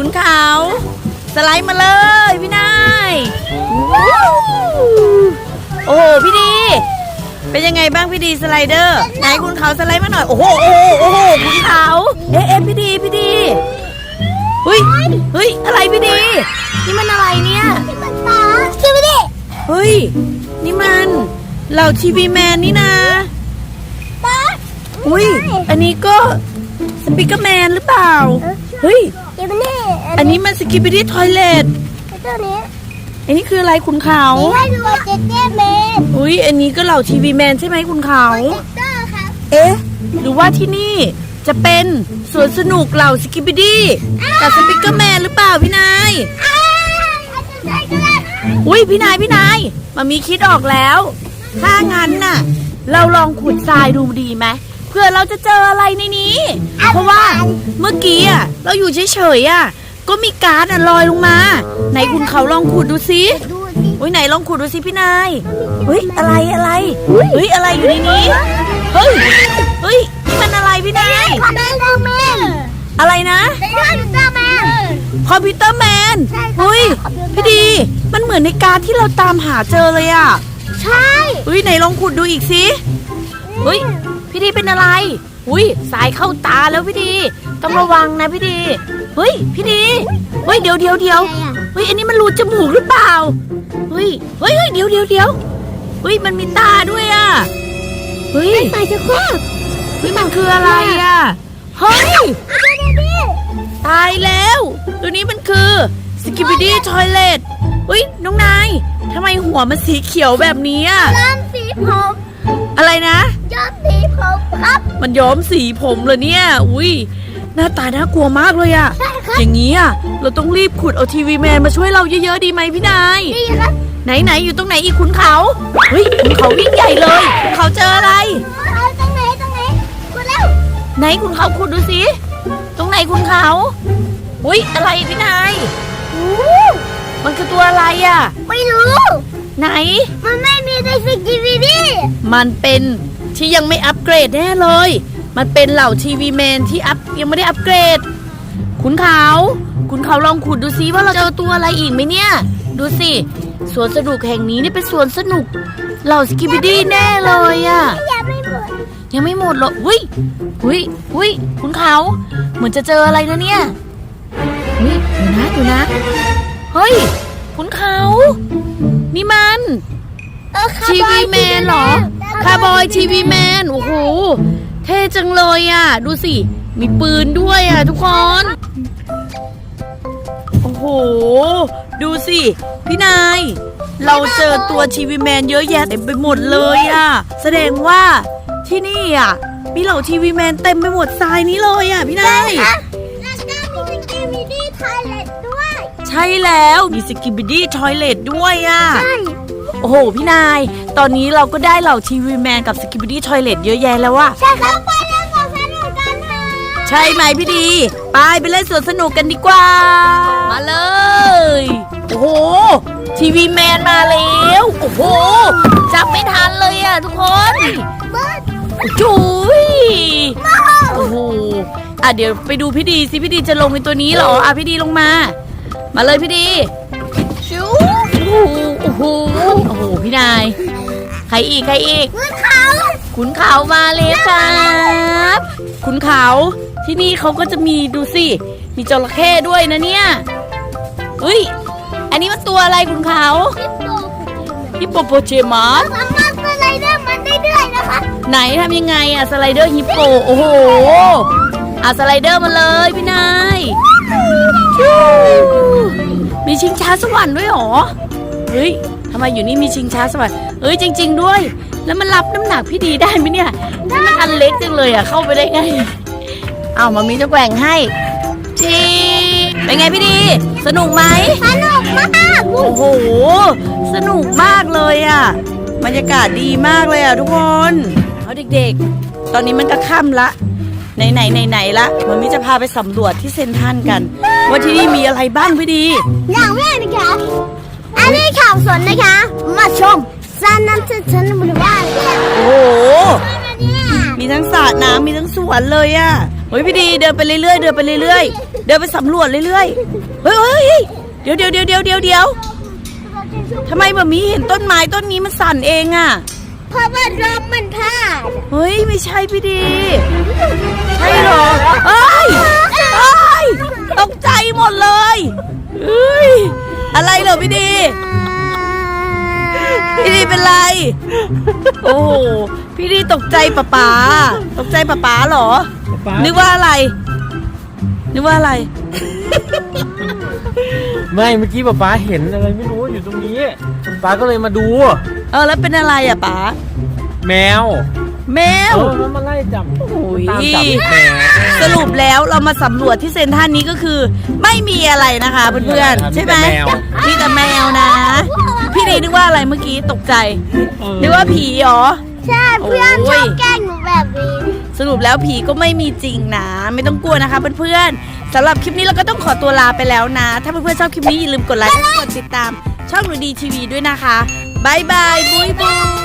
ขุนเขา สไลด์มาเลยพี่นายว้าวโอ้โหพี่ดี เป็นยังไงบ้างพี่ดีสไลเดอร์ ไหนคุณเขาสไลด์มาหน่อย โอ้โหโอ้โหโอ้โหคุณเขาเอ๊ะเอ๊ะพี่ดีพี่ดีเฮ้ยเฮ้ยอะไรพี่ดี นี่มันอะไรเนี่ยมันตาคิดไม่ดิเฮ้ยนี่มันเหล่าทีวีแมนนี่นะตาอุ้ยอันนี้ก็สปิเกอร์แมนหรือเปล่าเฮ้ย คิดไม่ดิอันนี้มันสกิปปี้ทอยเลทตัวนี้อันนี้คืออะไรคุณเขาไม่รู้ว่าเจ๊เจ๊เมนอุ้ยอันนี้ก็เหล่าทีวีแมนใช่ไหมคุณเขาเจ๊เตอร์ครับเอ๊ะหรือว่าที่นี่จะเป็นสวนสนุกเหล่าสกิปปี้ดี้กับสปิเกอร์แมนหรือเปล่าพี่นายอ้าวอาจจะได้ก็ได้อุ้ยพี่นายพี่นายมามีคิดออกแล้ว ถ้างั้นน่ะ เราลองขุดทรายดูดีไหม เพื่อเราจะเจออะไรในนี้ เพราะว่าเมื่อกี้อะเราอยู่เฉยๆอะก็มีการ์ดอะลอยลงมา ไหนคุณเขาลองขุดดูสิดูสิอุ้ยไหนลองขุดดูสิพี่นายเฮ้ยอะไรอะไรเฮ้ยอะไรอยู่ในนี้เฮ้ยเฮ้ยนี่มันอะไรพี่นายคอมเมนต์แมนอะไรนะไดโนเสาร์แมนคอมพิวเตอร์แมนใช่ค่ะเฮ้ยคอมพิวเตอร์พี่ดี มันเหมือนในการดที่เราตามหาเจอเลยอะใช่เฮ้ยไหนลองขุดดูอีกสิเฮ้ย พี่ดีเป็นอะไร อุ้ยสายเข้าตาแล้วพี่ดี ต้องระวังนะพี่ดี เฮ้ย พี่ดี เฮ้ยเดี๋ยวเดี๋ยวเดี๋ยวเฮ้ยอันนี้มันรูจมูกหรือเปล่า เฮ้ย เฮ้ยเฮ้ยเดี๋ยวเดี๋ยวเดี๋ยวเฮ้ยมันมีตาด้วยอะ เฮ้ยไปจะคว้าเฮ้ยมันคืออะไรอะ เฮ้ยเอาไปดิตายแล้วตัวนี้มันคือสกิบิดี้ทอยเลตเฮ้ยน้องนายทำไมหัวมันสีเขียวแบบนี้อะย้อมสีผม อะไรนะ ย้อมสีผมครับ มันย้อมสีผมเลยเนี่ย อุ้ยหน้าตาน่ากลัวมากเลยอะใช่ครับ อย่างนี้อะเราต้องรีบขุดเอาทีวีแมนมาช่วยเราเยอะๆดีไหมพี่นายดีครับไหนไหนๆอยู่ตรงไหนอีกคุณเขา เฮ้ยคุณเขาวิ่งใหญ่เลยคุณเขาเจออะไร เอาตรงไหนตรงไหนกูแล้วไหนคุณเขาขุดดูสิตรงไหนคุณเขา อุ้ยอะไรพี่นาย อู้มันคือตัวอะไรอะไม่รู้ ไหน มันไม่มีในสกิวิดี้มันเป็น ที่ยังไม่อัปเกรดแน่เลย มันเป็นเหล่าทีวีแมนที่อัพยังไม่ได้อัปเกรด คุณเขาคุณเขาลองขุดดูซิว่าเราเจอตัวอะไรอีกไหมเนี่ย ดูสิสวนสนุกแห่งนี้นี่เป็นสวนสนุก เหล่าสกิปปี้ดี้แน่เลยอะยังไม่หมดยังไม่หมดหรอกหุยหุยหุยคุณเขาเหมือนจะเจออะไรนะเนี่ยหุยอยู่นะอยู่นะ เฮ้ย คุณเขานี่มัน เออทีวีแมนเหรอ คาร์บอยทีวีแมน โอ้โห เท่จังเลยอะ ดูสิ มีปืนด้วยอะทุกคน โอ้โห ดูสิ พี่นาย เราเจอตัวทีวีแมนเยอะแยะเต็มไปหมดเลยอะ แสดงว่าที่นี่อะ มีเหล่าทีวีแมนเต็มไปหมดทรายนี้เลยอะพี่นาย แล้วก็มีสกิวิดี้ทอยเล็ตด้วย ใช่แล้ว มีสกิบ b ดี้ทอยเลทด้วยอะ ใช่ โอ้โห พี่นาย ตอนนี้เราก็ได้เหล่าทีวีแมนกับสกิบ b ดี้ทอยเลทเยอะแยะแล้วว่ะใช่ครับไปเล่นสวนสนุกกันเถอะใช่ไหมพี่ดี ไปไปเล่นสวนสนุกกันดีกว่า มาเลย โอ้โห ทีวีแมนมาแล้ว โอ้โห จับไม่ทันเลยอะทุกคนเบิร์ดจุ้ยโอ้โหอะเดี๋ยวไปดูพี่ดีสิพี่ดีจะลงในตัวนี้เหรอ อะพี่ดีลงมา มาเลยพี่ดีชูโอ้โห โอ้โห พี่นาย ใครอีก ใครอีกเงินเขาขุนเขามาเลยครับขุนเขาที่นี่เขาก็จะมีดูสิ มีจระเข้ด้วยนะเนี่ยเฮ้ย อันนี้มันตัวอะไรขุนเขาฮิปโปฮิปโปโปเชมัสสามารถสไลเดอร์มันได้ด้วยนะคะ ไหนทำยังไงอะสไลเดอร์ฮิปโป โอ้โหอะสไลเดอร์มาเลยพี่นายชูมีชิงช้าสวรรค์ด้วยเหรอ เฮ้ยทำไมอยู่นี่มีชิงช้าสวรรค์เอ้ยจริง ๆ ด้วย แล้วมันรับน้ำหนักพี่ดีได้ไหมเนี่ยนี่มันอันเล็กจังเลยอะเข้าไปได้ไงเอามามีจะแกว่งให้ชีเป็นไงพี่ดี สนุกไหมสนุกมากโอ้โหสนุกมากเลยอะบรรยากาศดีมากเลยอะทุกคนเอาเด็กๆ ตอนนี้มันก็ค่ำละไหนไหนไหนไหนๆละมันมิจะพาไปสำรวจที่เซนทรันกัน ว่าที่นี่มีอะไรบ้างพี่ดี อย่างแรกนะคะ อันนี้ข่าวสนนะคะ มาชมซานันเทชันบุรีว่าเนี่ยโอ้โหเนี่ยมีทั้งสระน้ำมีทั้งสวนเลยอะเฮ้ยพี่ดีเดินไปเรื่อยๆเดินไปเรื่อยๆเดินไปสำรวจเรื่อยๆเฮ้ยเฮ้ยเฮ้ยเดี๋ยวเดี๋ยวเดี๋ยวเดี๋ยวเดี๋ยวเดี๋ยวทำไมแบบนี้เห็นต้นไม้ต้นนี้มันสั่นเองอะเพราะว่าลมมันพาดเฮ้ยไม่ใช่พี่ดีใช่เหรอเอ้ยเอ้ยตกใจหมดเลยเอ้ย อะไรเหรอพี่ดี พี่ดีเป็นไร โอ้โห พี่ดีตกใจป๋าป๋าตกใจป๋าป๋าเหรอ ป๊านึกว่าอะไร นึกว่าอะไร ไม่เมื่อกี้ป๊าป๊าเห็นอะไรไม่รู้อยู่ตรงนี้ป๊าก็เลยมาดู เออแล้วเป็นอะไรอะป๋าแมว แมเอวอมันมาไล่จับโอ้ย ตามจับแมวสรุปแล้วเรามาสำรวจที่เซนทรันนี้ก็คือ ไม่มีอะไรนะคะเพื่อนๆใช่ไหมมีแต่แมวนะ พี่ดีนึกว่าอะไรเมื่อกี้ตกใจเออนึกว่าผีเหรอ ใช่เพื่อนโอ้ชอยบแกล้งหนูแบบนี้สรุปแล้วผีก็ไม่มีจริงนะ ไม่ต้องกลัวนะคะเพื่อนๆสำหรับคลิปนี้เราก็ต้องขอตัวลาไปแล้วนะ ถ้าเพื่อนๆชอบคลิปนี้อย่าลืมกดไลค์และกดติดตาม ช่องหนูดีทีวีด้วยนะคะบายบายบุยบุย